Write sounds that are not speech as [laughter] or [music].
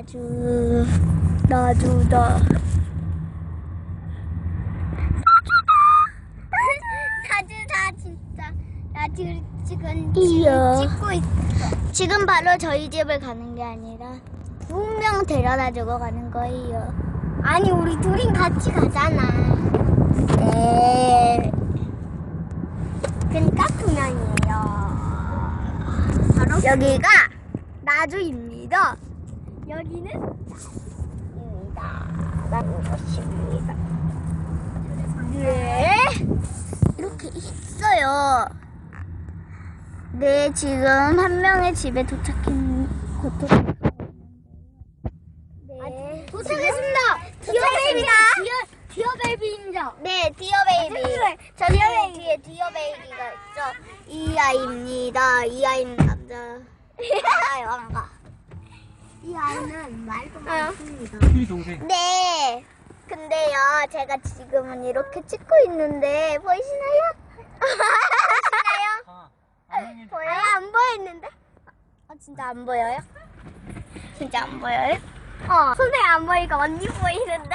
나주 나주다. 사주다. 진짜. 나 지금 지금 이야. 찍고 있어. 지금 바로 저희 집을 가는 게 아니라 분명 데려다 주고 가는 거예요. 아니 우리 둘이 같이 가잖아. 네. 그러니까 두 명이에요. 바로 여기가 나주입니다 여기는 입니다 라는 것입니다 네 이렇게 있어요 네 지금 한 명의 집에 도착했 곧 도착 네 도착했습니다 디어베이비다. 디어 베이비입니다 네, 디어베이비. 저 디어 뒤에, 베이비. 뒤에 디어베이비가 있죠. 이 아이입니다. 이 아이는 남자. [laughs] 아이 왕가. 이 아이는 말도 많습니다 우리 동생. 네. 근데요, 제가 지금은 이렇게 찍고 있는데 보이시나요? 보이시나요? 아, 보여요? 안 보이는데? 어, 진짜 안 보여요? 진짜 안 보여요? 어 손에 안 보이고 언니 보이는데